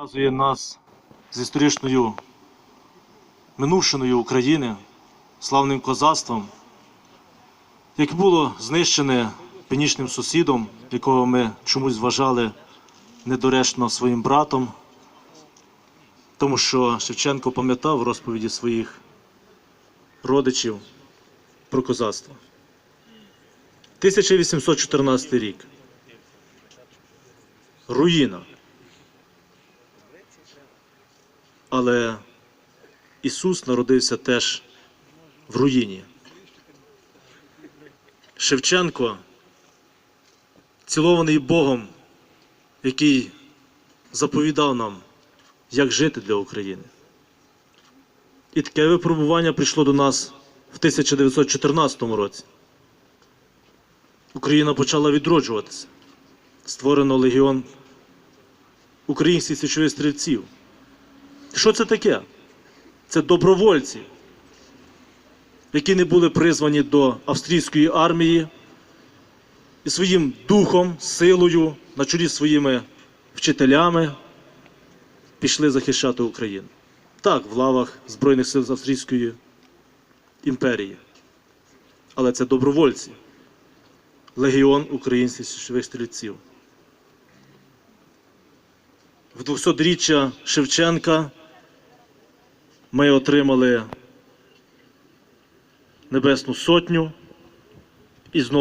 Показує нас з історичною минувшиною України, славним козацтвом, яке було знищене північним сусідом, якого ми чомусь вважали недоречно своїм братом, тому що Шевченко пам'ятав розповіді своїх родичів про козацтво. 1814 рік. Руїна. Але Ісус народився теж в руїні. Шевченко, цілований Богом, який заповідав нам, як жити для України. І таке випробування прийшло до нас в 1914 році. Україна почала відроджуватися. Створено легіон українських січових стрільців. Що це таке? Це добровольці, які не були призвані до австрійської армії і своїм духом, силою, на чолі своїми вчителями пішли захищати Україну. Так, в лавах Збройних сил Австрійської імперії. Але це добровольці. Легіон українських січових стрільців. В 200-річчя Шевченка ми отримали Небесну Сотню і знову.